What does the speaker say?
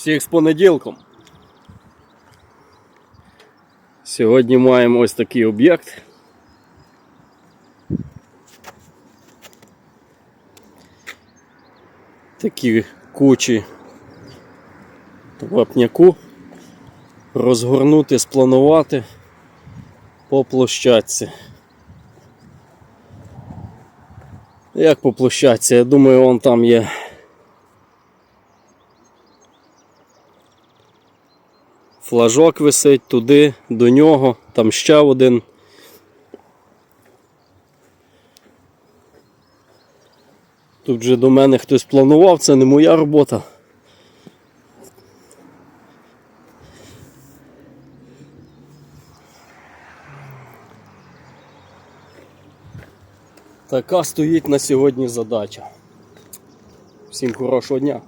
Всіх з понеділком. Сьогодні маємо ось такий об'єкт. Такі кучі вапняку. Розгорнути, спланувати по площадці. Як по площадці? Я думаю, вон там є. Флажок висить туди, до нього, там ще один. Тут вже до мене хтось планував, це не моя робота. Така стоїть на сьогодні задача. Всім хорошого дня!